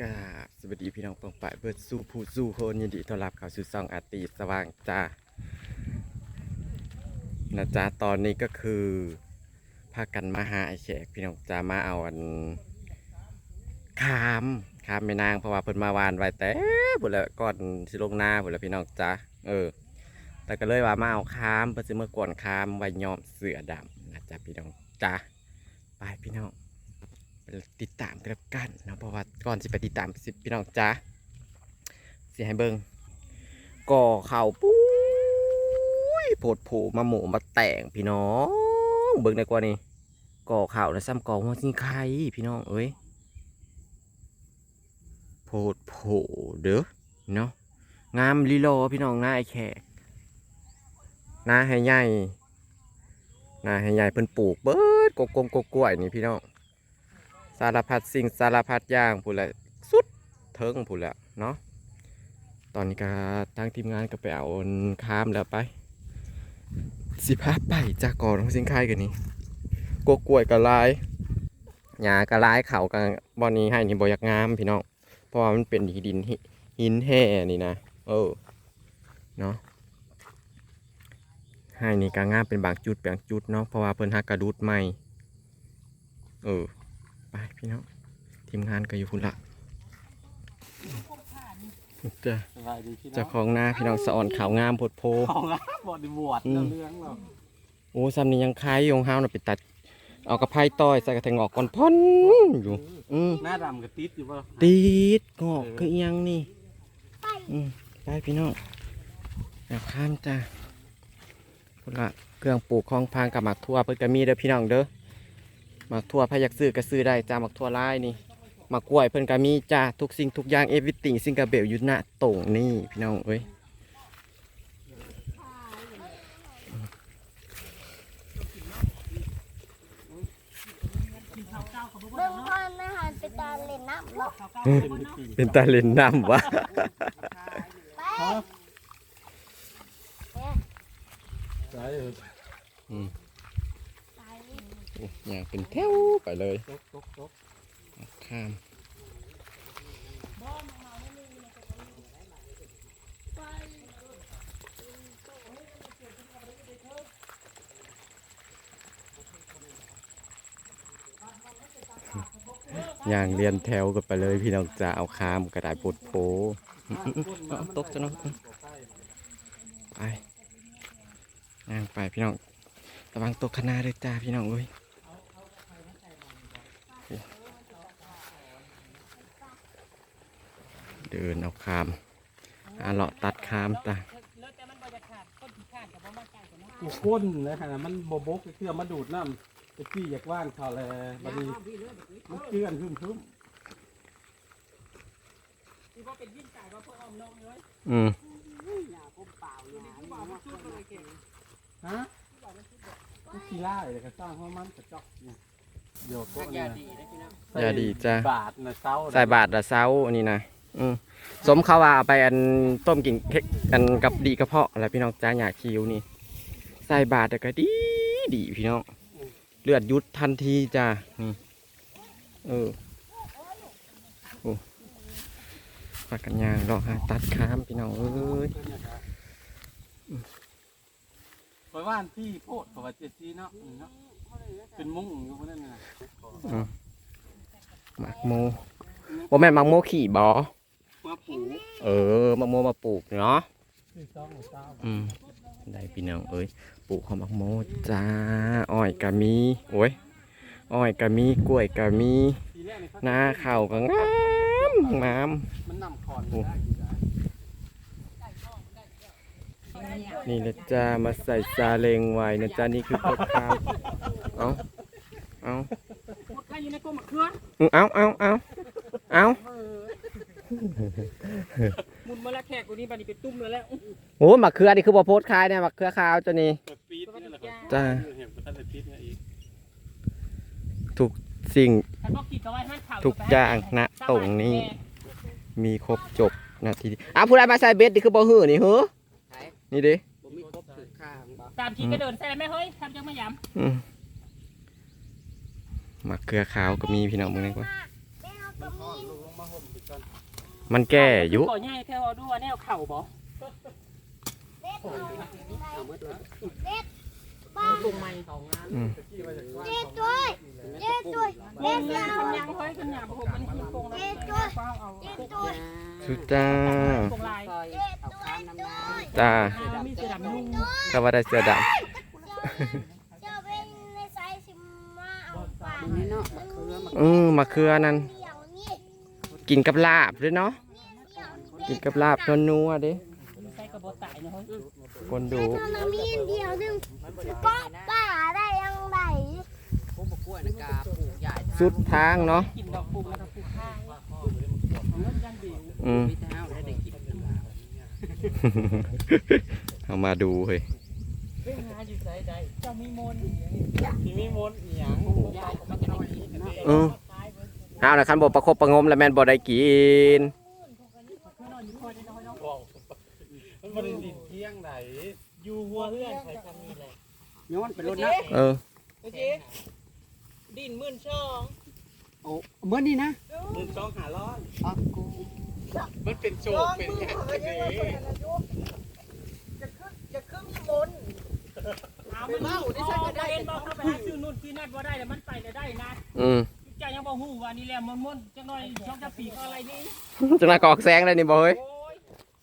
กาสวัสดีพี่น้องปองปายเบิดสู้ผู้สู้คนยินดีต้อนรับเข้าสู่ซองอาตีสว่างจ้านะจ๊ะตอนนี้ก็คือพากันมาหาไอ้แขกพี่น้องจะมาเอาอันคามคามแม่นางเพราะว่าเพิ่นมาวานไว้แต่บุนละก่อนสิลงหน้าบุนละพี่น้องจ้าเออ แต่ก็เลยว่ามาเอาคามเพิ่นสิเมื่อกวนคามไว้ยอมเสือดำนะจ๊ะพี่น้องจ้าไปพี่น้อง ติดตามกันแล้วกันนะเพราะว่าก่อนสิไปติดตามสิพี่น้องจ้าสิให้เบิงก่อเข่าปุ้ยโผดโผมาหมูมาแต่งพี่น้องเบิงได้กว่านี้ก่อเข่าแล้วซ้ำก่อหัวสิงไข่พี่น้องเอ้ยโผดโผเด้อเนาะงามลีโลพี่น้องหน้าไอแขกหน้าให้ใหญ่หน้าให้ใหญ่เพิ่นปลูกเบิดกกงกกล้วยนี่พี่น้อง สารพัดสิ่งสารพัดอย่างพูดแหละสุดเทิงพูดแหละเนาะตอนนี้ก็ทางทีมงานก็ไปเอาข้ามแล้วไป สิพาไปจากก่อนของสิงค่ายกันนี่กกกล้วยกระลายหญ้ากระลายเขากันบอนนี้ให้นี่บอยากงามพี่น้องเพราะว่ามันเป็นดินหินแห่นี่นะเออเนาะให้นี่ก็งามเป็นบางจุดบางจุดเนาะเพราะว่าเพิ่นหักกระดุดใหม่เออ ไปพี่น้องทีมงานก็อยู่พุ่นละจ้ะสบายดีพี่น้เจ้าองของหน้าพี่น้องสะอ่อนขาวงามโพดโพ ของอะบอดบวชอืม เรื่องเราโอ้ซ้ำนี่ยังคายอยงห้าวน่ะไปตัด เอากระไพ่ต้อยใส่กระแทงงอกก่อนพ่นอยู่ อืม หน้าดำกับติดอยู่ป่ะตีดงอกคืออิหยังนี่อืมไปพี่น้องแล้วข้ามจ้ะพุ่นละเครื่องปลูกของพางกับหมักทั่วเพิ่นก็มีเด้อพี่น้องเด้อ หมักทั่วพาอยากซื้อก็ซื้อได้จ้าหมักทั่วลายนี่มากล้วยเพิ่นก็มีจ้าทุกสิ่งทุกอย่างเอวิติงซิงกาเบลอยู่หน้าตรงนี่พี่น้องเอ้ยเบิ่งพ่อแม่หันไปตาเล่นน้ำเนาะเป็นวิธีเป็นตาเล่นน้ำวะไปฮะใช่เอออืมไปโอย่างเป็นแถวไปเลยข้ามอย่างเรียนแถวกันไปเลยพี่น้องจะเอาข้ามกระดาษปดโพตกจะเนาะไปย่างไปพี่น้องระวังตกขางหนาด้วยจ้าพี่น้องเอ้ย เดินเอาคามอาเลาะตัดคามตากูข้นนะฮะมันโบบกเชื่อมาดูดน้ำไอ้พี่อยากว่านเขาแลบัดนี้มันเกลื่อนพึ่มพึ่มอืมฮะก็ขี้ไล่เลยก็สร้างห้องมันกระจอกเนี่ยเดี๋ยวก็เนี่ยอย่าดีจ้าบาทนะเศร้าใส่บาทละเช้าอันนี้นะ อืมสมเขาว่าเอาไปอันต้มกินเค้กกันกับดีกระเพาะอะไรพี่น้องจ้าอยากคิวนี่ ใส่บาทแต่ก็ดีดีพี่น้องเลือดยุดทันทีจ้านี่เออโอ้ปากกันยางรอหาตัดคามพี่น้องเอ้ยคอยว่านพี่โพดเพราะว่าเจซีเนาะนี่เนาะเป็นมุ้งอยู่พวกนั้นน่ะหมักโมว่าแม่นหมักโมขี่บอ มาปูเออหมักโมมาปลูกเนาะที่สองเศร้าอืมได้พี่น้องเอ้ยปลูกของหมักโมจ้าอ้อยกะมีโอ้ยอ้อยกะมีกล้วยกะมีทีแรกนี่เขานาข้าวก็งามงาม มันนำคอนโอ้ ได้อยู่ได้นี่นะจ้ามาใส่ซาเล้งไว้นะจ้านี่คือพดข้าวเอาเอาหมดใครอยู่ในกลมะเขือเอาเอาเอาเอา มุนมาละแขกกูนี่บัดนี้เป็นตุ้มเลยแล้วโอ้หมักเขือนี่คือบ่โพดคายเนี่ยหมักเขือขาวจ้านี่เปิดปี๊ดนี่แหละครับจ้า เห็นประทัดเลยปี๊ดเนี่ยอีกทุกสิ่ง ฉันบอกกินเอาไว้ให้ข่าวทุกอย่างณตรงนี้ มีครบจบนาทีนี้อ้าวผู้ใดมาใส่เบ็ดนี่คือบ่หื้อนี่เหรอนี่ดิผมมีครบถึงข้างบ่ตามกินก็เดินใส่ไหมเฮ้ยทำจังไม่ย้อืมหมักเกลือขาวก็มีพี่น้องมึงนี่กว่าไปเอาก็มีลงมาห่มอีกกัน มันแก่อยุก่อใหญ่แค่ว่าดูว่าแนวเข่าบ่เด็ดเอาเด็ดบ้าตรงไม้อืมกี่มาจากว่าเด็ดด้วยเด็ดด้วยเด็ดยาวคันยังเฮ้ยคันยังบ่ฮู้มันคือโป่งแล้วเด็ดด้วยเอาเอาเด็ดด้วยสุดจ้าโป่งลายเด็ดด้วยด้วยจ้าอ่ามีเสื้อดำนุ่งก็ว่าได้เสื้อดเจ้าเจ้าเป็นในสายสิมาเอาปลานี่เนาะมะเขือมะำอืมมะเขือนั่นเดี่ยวนี่ กินกับลาบด้วยเนาะเดี่ยวกินกับลาบนัวๆเด้ใส่กระบอกตายเนาะเฮ้ยคนดูถ้าเรามีอันเดียวหนึงก็ป่าได้ยังไงพวกบกล้วยนะกาปลูกใหญ่สุดทางเนาะกินดอกปุ่มแล้วก็ปลูกข้างอืมมีเท้าได้ได้กินกันมาเอามาดูเฮ้ยเรื่องหาอยู่ไสใด เจ้ามีมนต์ที่มีมนต์อีหยังใหญ่มันจะได้กินเนาะเออเอาละคันบ่ประคบประหงมแล้วแม่นบ่ได้กินบอกมันบ่ได้ดินเที่ยงไหนอยู่หัวเฮือนใส่คำนี้เลยย้อนไปรถนะเออโอเคดินหมื่นสองโอ้เมื่อนี้นะหนึ่งสองหาร้อยอ๋อกูมันเป็นโชคเป็นอย่างนี้เอามันเมาได้ใช่ก็ได้บอกเข้าไปหาซื้อนู่นซื้อนั่นบ่ได้แล้วมันไปแล้วได้นะอืม เจ้ายังบ่ฮู้ว่านี่แหละมันม่วนจังหน่อยช่องจะปีก็อะไรนี่จังหน้ากอกแสงเลยนี่บ่เฮ้ยโอ้ย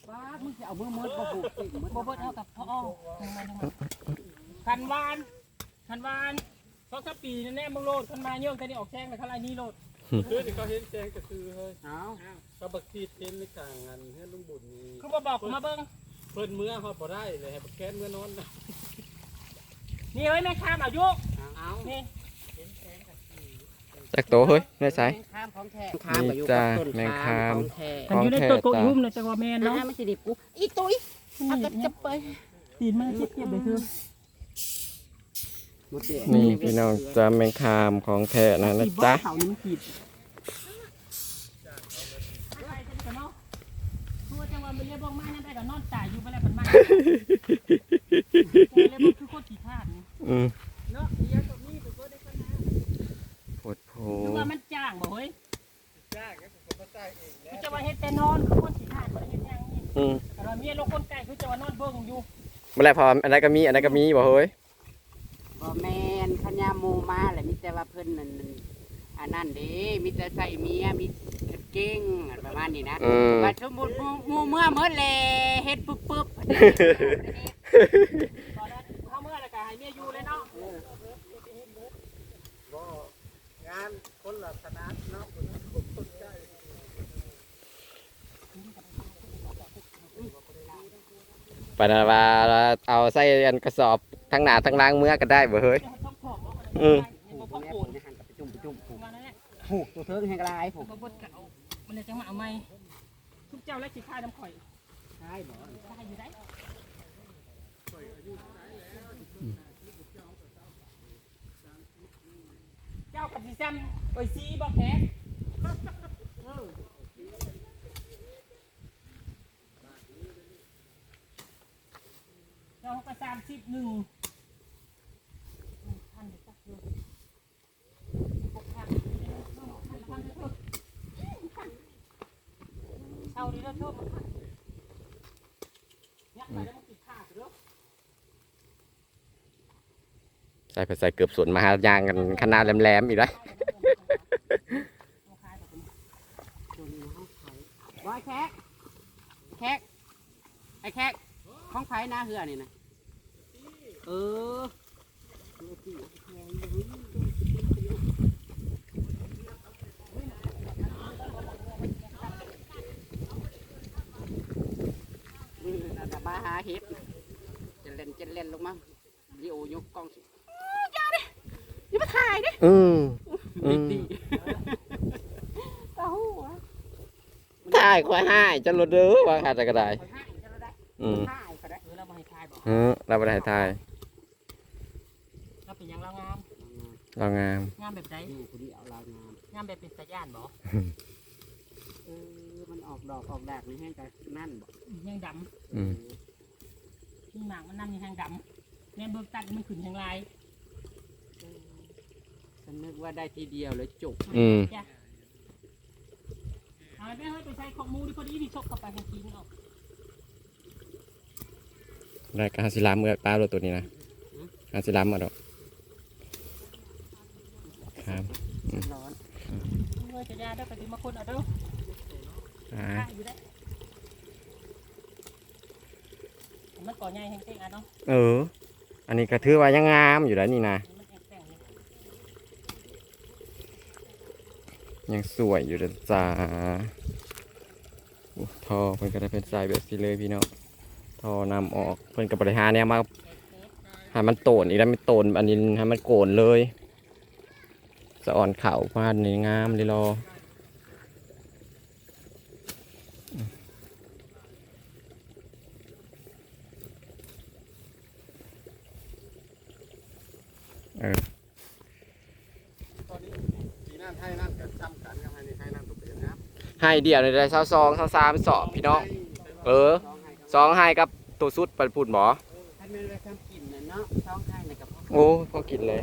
บ้ามึงจะเอามือมืดมาปลูกติมืดบ่เบิดเท่ากับพ่ออ้อทั้งมันทั้งมันคันวานคันวานช่องจะปีแน่ๆมึงโลดคันมาเยอะคันนี้ออกแซงแล้วคันไรนี่โลดคือที่เขาเห็นแจงก็คือเฮ้ยเอาเขาบักทีเห็นในกลางงานเฮ็ดลุงบุญนี่คือบ่บอกกูมาเบิ่งเพิ่นเมื่อเขาบ่ได้เลยให้บักแค้นเมื่อนอนนะนี่เฮ้ยแม่ค้ามอายุเอานี่ จักโตเฮ้ยได้ไสข้ามของแท้ข้ามก็อยู่จ้ากับต้นแมงข้าคามมของแท้กันอยู่ในตัวโกยุ่มเลยจังว่าแม่นเนาะเนาะไม่ใช่ดิบกูอีตุ้ยเอาก็จะไปตีนมาเจ็บเจ็บเลยคือหมดเดียวนี่พี่น้องจ้าแมงคามของแท้นะนะจ๊ะเขานี่มันขีดไปกันเนาะคือว่าจังว่ามันเรียกบอกมานั่นได้ก็นอนตายอยู่ไปแล้วมันมาเรียกบอกคือโคตรขี้ขาดอืมเนาะ คือวจะว่าเฮ็ดแต่นอนคือคนขี้ขาดบ่ได้เฮ็ดหยังนี่อืมแต่ว่าเมียลูกคนไก่คือจะว่านอนเบิ่งอยู่เมื่อไรพออันใดก็มีอันใดก็มีบ่เฮ้ยบ่แมนขญาโมมาแหละมีแต่ว่าเพิ่นนั่นนั่นอันนั้นเด้มีแต่ใส่เมียมีเก่งประมาณนี้นะอืม ว่าสมมุติหมู่หมู่เมื่อเมื่อแลเฮ็ดปึ๊บปึ๊บตอนนั้นเข้าเมื่อแล้วก็ให้เมียอยู่เลยเนาะก็งานคนละคณะเนาะคนใจ ปานว่าเอาใส่อันกระสอบทั้งหนาทั้งล้างเมื่อก็ได้บ่เฮ้ยอืมบ่พอแม่ผนมจะหันกลับไปจุ่มไปจุ่มผูกผูกตัวเทิงแห่งกลายผูกบดเก่ามันเลยจังมาเอาใหม่ทุกเจ้าและสิค่ายน้ำข่อยใช่บ่ค่ยอยู่ได้เจ้ากับสิซ้ำโอ้ยซีบ่แพ้เจ้าก็สามสิบหนึ่งพันเดี๋ยวจักอยู่หกพันพันพันเถอะเช่าดีแล้วเท่ามันพันยักษ์ไปแล้วมันติดขาดเด้อ ใส่ไปใส่เกือบสวนมาหายางกันขนาดแหลมๆอีกแล้วว่าแขกแขกไอ้แขกของไผ่หน้าเหือนี่นะเออมาหาเห็ดจะเล่นจะเล่นลงมาลิโอยกกล้องสิ อย่ามาถ่ายดิอืมอืไม่มตีตาหูวะถ่ายควายให้จะรถเด้อว่าหาแต่ก็ได้ไปให้จะได้อืมถ่ายก็ได้เออเราบ่ให้ทายบอกเออเราบ่ได้ถ่ายเราเป็นหยังเรางามเรางาม งามแบบไหนอยู่คนเดียวเรางามงามแบบเป็นตาย่านบอกเออมันออกดอกออกดากในแห้งกันนั่นบอกยังดอืมำนี่หมากมันน้ำยังดำแม่นเบิกตัดมันขึ้นทางลาย ฉันนึกว่าได้ทีเดียวเลยจบอืมจ้ะเอาไปให้ไปใช้ของมูที่พอดีที่ชกเข้าไปให้กินออกได้ก็หาสิลามเมื่อป้าโลตัวนี้นะหาสิลามมาดอกครับร้อนเมื่อจะยาได้ไปดีมาคนเอาเด้ออ่าข้าอยู่ได้มันก่อใหญ่แห้งเต้งอะเนาะเออ อันนี้ก็ถือว่ายังงามอยู่แล้วนี่นะ มันแห้งแต่งเลย ยังสวยอยู่เด้อจ้าทอเพิ่นก็ได้เป็นสายแบบนี้เลยพี่น้องทอนำออกเพิ่นกับบริหารเนี่ยมาห้มันโตนอีกแล้วไม่โตนอันนี้ให้มันโกนเลยสะอ่อนเข่าพาดในงามเลยรอเออ ตอนนี้ปีนั่นให้นั่นกันจำกันยังไงนี่ให้นั่นตัวเป็นนะ ให้เดียวเลยได้เศร้าซองเศร้าสามสอบพี่น้อง เออสองให้กับตัวสุดปันพูดหมอถ้าไม่ได้ทำกินน่ะเนาะท้องไข่ในกระเพาะโอ้พอกินเลย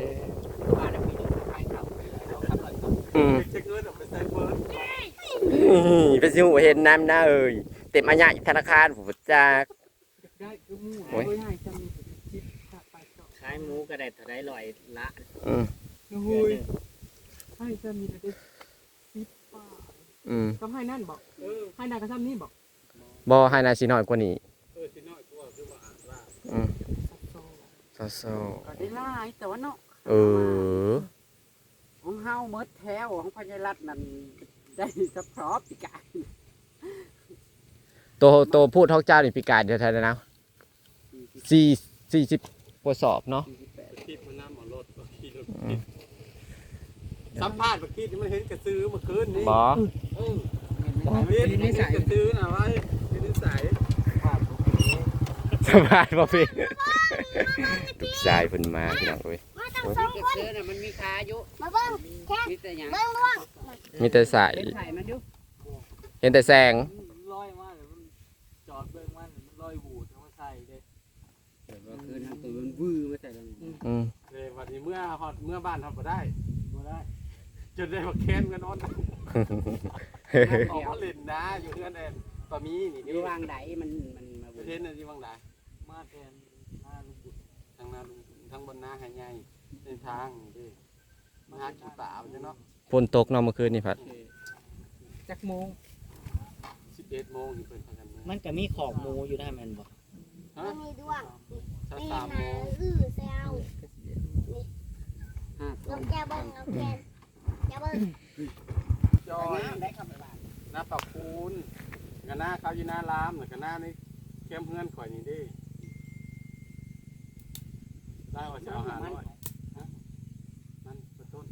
ว่าแล้วมีเรื่องไข่เขาเราขับรถก่อนอืมเช็คเงินออกไปใส่เบิร์ดเป็นสิวเห็นน้ำหน้าเอ่ยเต็มอัญญาธนาคารผมจากได้คือหมูโอ้ยไม่ได้จะมีชิปไปต่อขายหมูก็ได้เท่าไรลอยละอืมโอ้ยให้จะมีได้ชิปป้า อืมต้องให้นั่นบอกให้นายกระทำนี่บอกบอให้นาสิน้อยกว่านี้เออสิน้อยกว่าคือว่าอ่านว่าอืมโซ่เศร้าเศร้าก็ได้หลายแต่ว่าเนาะเออของเฮาเมิดแถวของพญารัตน์นั่นได้สะพรอบปีกายตัวตัวพูดท้องเจ้านี่ปีกายเดียวเท่านั้นนะสี่สี่สิบกว่าสอบเนาะคลิปมันน้ำหมอรถก็ขี่รถผิด สัมภาษณ์เมื่อกี้ที่มันเห็นกระซื้อเมื่อคืนนี่บอเออเห็นเห็นกระซื้อนะว่าเห็นนิสัยสบายบ่พี่ลูกชายเพิ่นมาพี่น้องเอ้ยมาตั้งสองเก็บคนเสื้อน่ะมันมีขาอยู่มาเบิ้งแค่มีแต่หยังเบิ้งล่วงมีแต่สายเป็นไข่มันอยู่เห็นแต่แสงลอยมาเลยมันจอดเบิ่งมันมันลอยบูดมันใส่เลยแต่ว่าคือทำตัวมันวื้อมาใส่แล้วนี่อืมเลยวันนี้เมื่อฮอดเมื่อบ้านทำบ่ได้บ่ได้ จนได้มาแค้นกันนอนออกมาเล่นนะอยู่เพื่อนแอนปามีนี่อยู่วางไดมันมันมาประวื้เทอศนั่นที่วังไหนมาแทนหน้าลูกบุตรทางนาลุงทางบนนาหายใหญ่เส้นทางนี่เดิมาหากินป่าเอาเนาะฝนตกเนาะเมื่อคืนนี่พัดจักโมง11โมงที่เพิ่นพากันมันก็มีของหมูอยู่ได้แมันบอกฮะมีดวงถ้านี่สามนะโมงอื้อแซวห้าลต้นงแกเบิ้งลงแก แกเบิ้งจอยได้เข้าไปบ้านหน้าปากคูนกับหน้าเขาอยู่หน้าลามแล้วก็หน้าในแคมป์เพื่อนข่อยนี่เดิได้ว่าจะเอาหาด้วยฮะมันเป็นต้น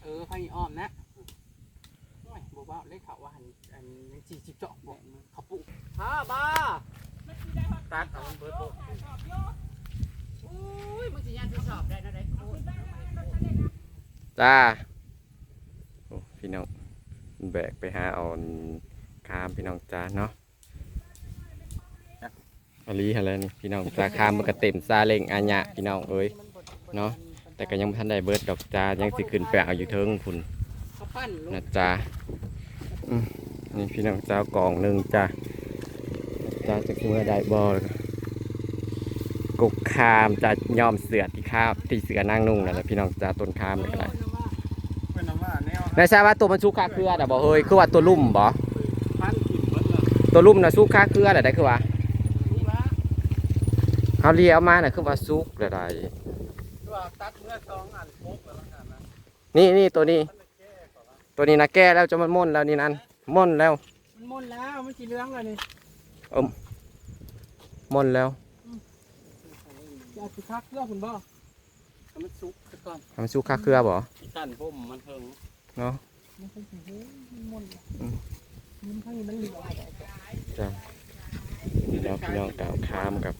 เออไฟอ้อมนะโอ้ยบอกว่าเลขเขาว่าหันอันนี้สี่สิบเจาะบอกเขาปลูกฮ่าบ้าตัดเอามันเบิดโลกอุ้ยมึงสิยานทดสอบได้นะได้โคตร จ้าโอ้พี่น้องแบกไปหาเอาคามพี่น้องจ้าเนาะอลีอะไรนี่พี่น้องจ้าคามมันก็เต็มซาเล้งอัญะพี่น้องเอ้ยเนาะแต่ก็ยังบ่ทันได้เบิดดอกจ้ายังสิขึ้นไปเอาอยู่เทิงพุ่นนะจ้าอืมนี่พี่น้องเจ้ากล่องหนึ่งจ้าจ้าจะเมื่อได้บอลกุกคามจะยอมเสือที่ข้าวที่เสือนั่งนุ่งนั่นแหละพี่น้องจ้าต้นคามนี่ก็ได้ แนวนายทราบว่าตัวมันสุกคาเครือแต่บอกเฮ้ยคือว่าตัวลุ่มบ่พันกินเบิดเลยตัวลุ่มนะสุกคาเครือแต่ได้คือว่าเขาเลี้ยวมาน่ะคือว่าสุกแต่ได้ตัวตัดเมื่อสองอันพกแล้วกันนะนี่นี่ตัวนี้มันแก้ก่อนละตัวนี้นะแก้แล้วจะมันม่นแล้วนี่นั่นม่นแล้ว มันมนแล้วมันสีเหลืองเลยนี่ม่นแล้วจะสิคักเลือกคุณบ่มันสุกซะก่อนมันสุกคาเครือบ่สั้นผมมันเถิง เนาะมันเป็นสีมนต์มันข้างนี้มันเหลืองพี่น้องพี่น้องกล่าวค้ามกับ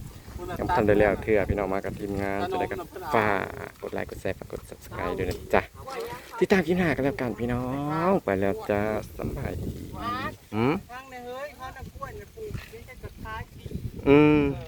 ยังทำได้แล้วเถื่อพี่น้องมากับทีมงานจะได้กันฝากกดไลค์กดแชร์ฝากกด subscribe ด้วยนะจ๊ะติดตามคลิปหน้ากันแล้วกันพี่น้องไปแล้วจ้าสบายดีอืมข้า